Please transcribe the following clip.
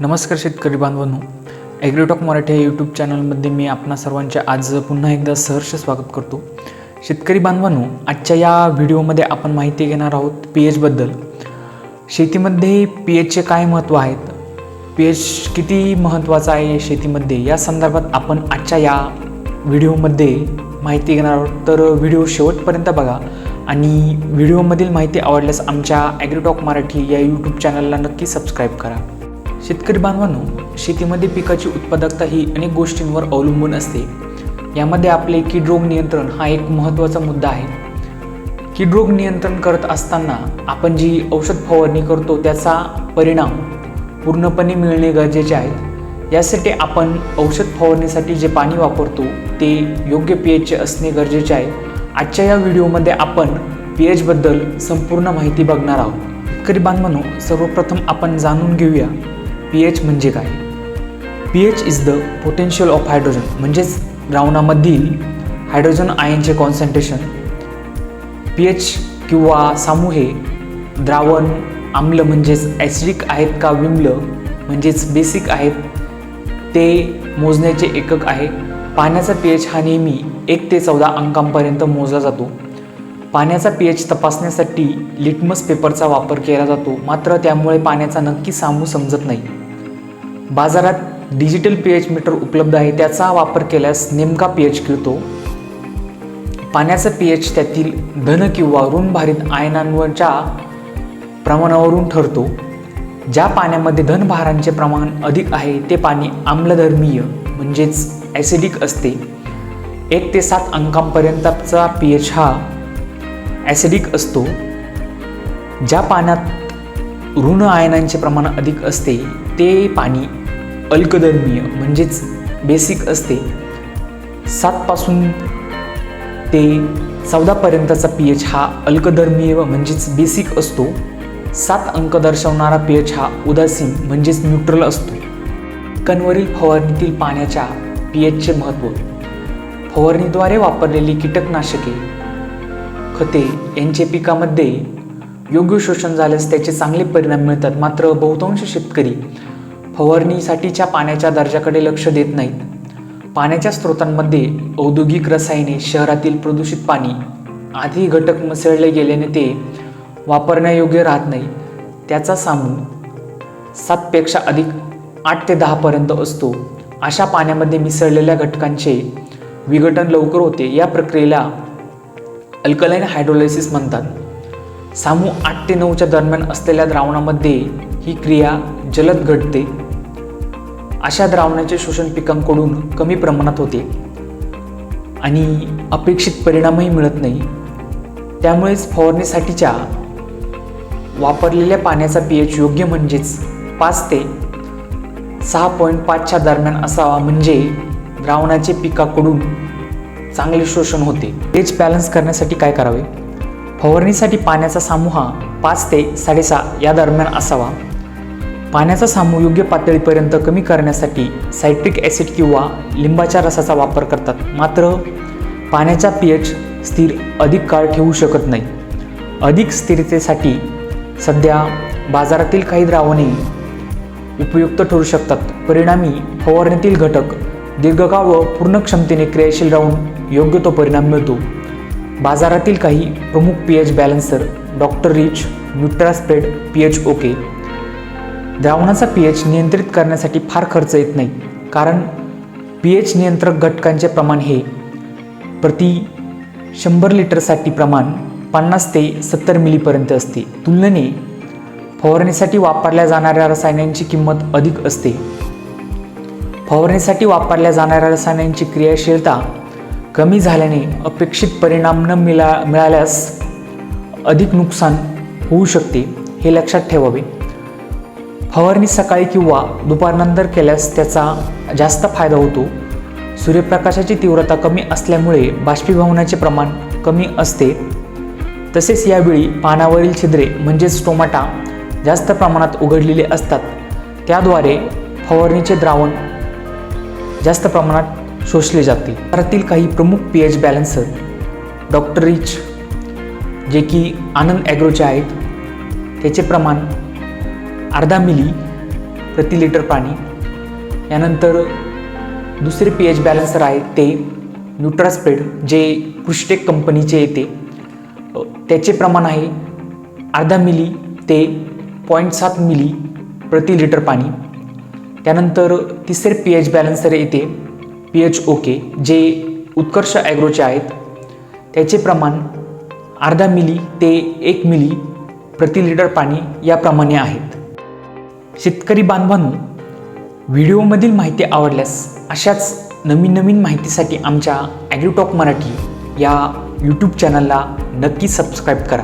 नमस्कार शेतकरी बांधवांनो. ॲग्रिटॉक मराठी या यूट्यूब चॅनलमध्ये मी आपणा सर्वांचे आज पुन्हा एकदा सहर्ष स्वागत करतो. शेतकरी बांधवांनो आजच्या या व्हिडिओमध्ये आपण माहिती घेणार आहोत पी एचबद्दल शेतीमध्ये पी एचचे काय महत्त्व आहेत? पी एच किती महत्त्वाचं आहे शेतीमध्ये? या संदर्भात आपण आजच्या या व्हिडिओमध्ये माहिती घेणार आहोत. तर व्हिडिओ शेवटपर्यंत बघा. आणि व्हिडिओमधील माहिती आवडल्यास आमच्या ॲग्रिटॉक मराठी या यूट्यूब चॅनलला नक्की सबस्क्राईब करा. शेतकरी बांधवांनो शेतीमध्ये पिकाची उत्पादकता ही अनेक गोष्टींवर अवलंबून असते. यामध्ये आपले कीड रोग नियंत्रण हा एक महत्त्वाचा मुद्दा आहे. कीड रोग नियंत्रण करत असताना आपण जी औषध फवारणी करतो त्याचा परिणाम पूर्णपणे मिळणे गरजेचे आहे. यासाठी आपण औषध फवारणीसाठी जे पाणी वापरतो ते योग्य पी एचचे असणे गरजेचे आहे. आजच्या या व्हिडिओमध्ये आपण पी एचबद्दल संपूर्ण माहिती बघणार आहोत. शेतकरी बांधवांनो सर्वप्रथम आपण जाणून घेऊया. पी एच म्हणजे काय? P H is the potential of hydrogen म्हणजेच द्रावणामधील हायड्रोजन आयनचे कॉन्सन्ट्रेशन पी एच किंवा सामू हे द्रावण आम्ल म्हणजेच ॲसिडिक आहेत का विम्ल म्हणजेच बेसिक आहेत ते मोजण्याचे एकक आहे. पाण्याचा पी एच हा नेहमी एक ते चौदा अंकांपर्यंत मोजला जातो. पाण्याचा पी एच तपासण्यासाठी लिटमस पेपरचा वापर केला जातो मात्र त्यामुळे पाण्याचा नक्की सामू समजत नाही. बाजारात डिजिटल पी एच मीटर उपलब्ध आहे त्याचा वापर केल्यास नेमका पी एच कळतो पाण्याचा पी एच त्यातील धन किंवा ऋणभारित आयनांवरच्या प्रमाणावरून ठरतो. ज्या पाण्यामध्ये धनभारांचे प्रमाण अधिक आहे ते पाणी आम्लधर्मीय म्हणजेच ॲसिडिक असते. एक ते सात अंकांपर्यंतचा पी एच हा ॲसिडिक असतो. ज्या पाण्यात ऋण आयनांचे प्रमाण अधिक असते ते पाणी अल्कधर्मीय म्हणजेच बेसिक असते. सातपासून ते चौदापर्यंतचा पी एच हा अल्कधर्मीय म्हणजेच बेसिक असतो. सात अंक दर्शवणारा पी एच हा उदासीन म्हणजेच न्यूट्रल असतो. पिकांवरील फवारणीतील पाण्याच्या पी एचचे महत्त्व. फवारणीद्वारे वापरलेली कीटकनाशके खते यांचे पिकामध्ये योग्य शोषण झाल्यास त्याचे चांगले परिणाम मिळतात. मात्र बहुतांश शेतकरी फवारणीसाठीच्या पाण्याच्या दर्जाकडे लक्ष देत नाहीत. पाण्याच्या स्रोतांमध्ये औद्योगिक रसायने शहरातील प्रदूषित पाणी आधी घटक मिसळले गेल्याने ते वापरण्यायोग्य राहत नाही. त्याचा सामू सातपेक्षा अधिक आठ ते दहापर्यंत असतो. अशा पाण्यामध्ये मिसळलेल्या घटकांचे विघटन लवकर होते. या प्रक्रियेला अल्कलाईन हायड्रोलायसिस म्हणतात. सामू आठ ते नऊच्या दरम्यान असलेल्या द्रावणामध्ये ही क्रिया जलद घडते. अशा द्रावणाचे शोषण पिकांकडून कमी प्रमाणात होते. आणि अपेक्षित परिणामही मिळत नाही. त्यामुळेच फवारणीसाठीच्या वापरलेल्या पाण्याचा पी एच योग्य म्हणजेच पाच ते सहा पॉईंट पाचच्या दरम्यान असावा म्हणजे द्रावणाचे पिकाकडून चांगले शोषण होते. पेज बॅलन्स करण्यासाठी काय करावे? फवारणीसाठी पाण्याचा सामूहा हा पाच ते साडेसहा या दरम्यान असावा. पाण्याचा सामू योग्य पातळीपर्यंत कमी करण्यासाठी सायट्रिक ॲसिड किंवा लिंबाच्या रसाचा वापर करतात. मात्र पाण्याचा पी एच स्थिर अधिक काळ ठेवू शकत नाही. अधिक स्थिरतेसाठी सध्या बाजारातील काही द्रावणे उपयुक्त ठरू शकतात. परिणामी फवारणीतील घटक दीर्घकाळ व पूर्ण क्षमतेने क्रियाशील राहून योग्य तो परिणाम मिळतो. बाजारातील काही प्रमुख P H balancer doctor rich Nutraspread P H okay. द्रावणाचा पी एच नियंत्रित करण्यासाठी फार खर्च येत नाही कारण पी एच नियंत्रक घटकांचे प्रमाण हे प्रति शंभर लिटरसाठी प्रमाण पन्नास ते सत्तर मिलीपर्यंत असते. तुलनेने फवारणीसाठी वापरल्या जाणाऱ्या रसायनांची किंमत अधिक असते. फवारणीसाठी वापरल्या जाणाऱ्या रसायनांची क्रियाशीलता कमी झाल्याने अपेक्षित परिणाम न मिळा मिळाल्यास अधिक नुकसान होऊ शकते हे लक्षात ठेवावे. फवारणी सकाळी किंवा दुपारनंतर केल्यास त्याचा जास्त फायदा होतो. सूर्यप्रकाशाची तीव्रता कमी असल्यामुळे बाष्पीभवनाचे प्रमाण कमी असते. तसेच यावेळी पानावरील छिद्रे म्हणजेच टोमाटा जास्त प्रमाणात उघडलेले असतात. त्याद्वारे फवारणीचे द्रावण जास्त प्रमाणात शोषले जाते. भारतातील काही प्रमुख P H balancer doctor rich जे की आनंद ॲग्रोचे आहेत त्याचे प्रमाण अर्धा मिली प्रति लिटर पाणी. यानंतर दुसरे पी एच बॅलन्सर आहे ते न्यूट्रास्पेड जे कृष्टेक कंपनीचे येते. त्याचे प्रमाण आहे अर्धा मिली ते पॉईंट सात मिली प्रति लिटर पाणी. त्यानंतर तिसरे पी एच बॅलन्सर येते पी एच ओके जे उत्कर्ष ॲग्रोचे आहेत त्याचे प्रमाण अर्धा मिली ते एक मिली प्रति लिटर पाणी याप्रमाणे आहेत. शेतकरी बांधवांनो व्हिडिओमधील माहिती आवडल्यास अशाच नवीन नवीन माहितीसाठी आमच्या ॲग्रिटॉक मराठी या यूट्यूब चॅनलला नक्की सबस्क्राईब करा.